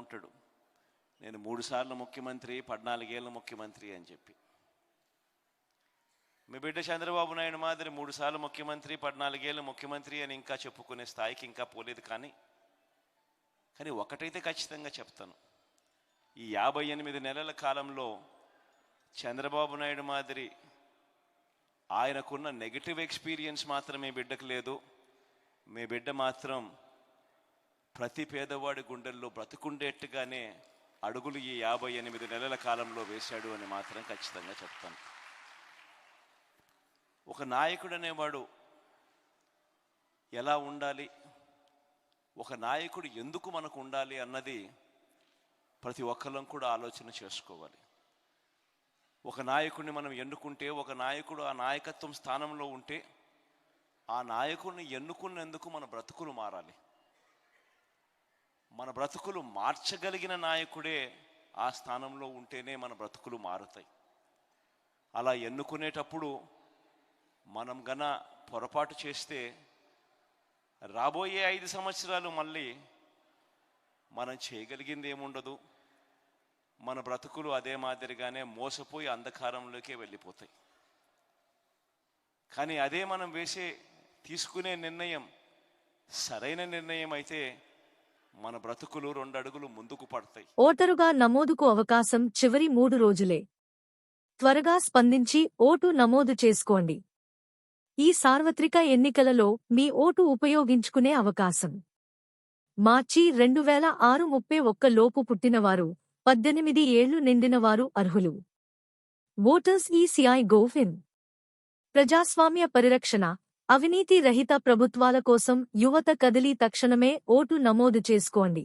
ఉంటాడు నేను మూడు సార్లు ముఖ్యమంత్రి పద్నాలుగేళ్ళ ముఖ్యమంత్రి అని చెప్పి. మీ బిడ్డ చంద్రబాబు నాయుడు మాదిరి మూడు సార్లు ముఖ్యమంత్రి పద్నాలుగేళ్ళు ముఖ్యమంత్రి అని ఇంకా చెప్పుకునే స్థాయికి ఇంకా పోలేదు కానీ కానీ ఒకటైతే ఖచ్చితంగా చెప్తాను. ఈ యాభై ఎనిమిది నెలల కాలంలో చంద్రబాబు నాయుడు మాదిరి ఆయనకున్న నెగిటివ్ ఎక్స్పీరియన్స్ మాత్రం మీ బిడ్డకు లేదు. మీ బిడ్డ మాత్రం ప్రతి పేదవాడి గుండెల్లో బ్రతుకుండేట్టుగానే అడుగులు ఈ యాభై ఎనిమిది నెలల కాలంలో వేశాడు అని మాత్రం ఖచ్చితంగా చెప్తాను. ఒక నాయకుడు అనేవాడు ఎలా ఉండాలి? ఒక నాయకుడు ఎందుకు మనకు ఉండాలి అన్నది ప్రతి ఒక్కరం కూడా ఆలోచన చేసుకోవాలి. ఒక నాయకుడిని మనం ఎన్నుకుంటే ఒక నాయకుడు ఆ నాయకత్వం స్థానంలో ఉంటే ఆ నాయకుడిని ఎన్నుకున్నందుకు మన బ్రతుకులు మారాలి. మన బ్రతుకులు మార్చగలిగిన నాయకుడే ఆ స్థానంలో ఉంటేనే మన బ్రతుకులు మారుతాయి. అలా ఎన్నుకునేటప్పుడు మనం గన పొరపాటు చేస్తే రాబోయే ఐదు సంవత్సరాలు మళ్ళీ మనం చేయగలిగింది ఏముండదు మన బ్రతుకులు అదే మాదిరిగానే మోసపోయి అంధకారంలోకే వెళ్ళిపోతాయి. కానీ అదే మనం వేసే తీసుకునే నిర్ణయం సరైన నిర్ణయం అయితే మన బ్రతుకులు రెండు అడుగులు ముందుకు పడతాయి. ఓటరుగా నమోదుకు అవకాశం చివరి మూడు రోజులే. త్వరగా స్పందించి ఓటు నమోదు చేసుకోండి. ఈ సార్వత్రిక ఎన్నికలలో మీ ఓటు ఉపయోగించుకునే అవకాశం. మార్చి రెండు వేల ఆరు ముప్పై ఒక్క లోపు పుట్టినవారు పద్దెనిమిది ఏళ్ళు నిండినవారు అర్హులు. ఓటర్స్ ఈసీఐ గోఫిన్ ప్రజాస్వామ్య పరిరక్షణ అవినీతి రహిత ప్రభుత్వాల కోసం యువత కదిలి తక్షణమే ఓటు నమోదు చేసుకోండి.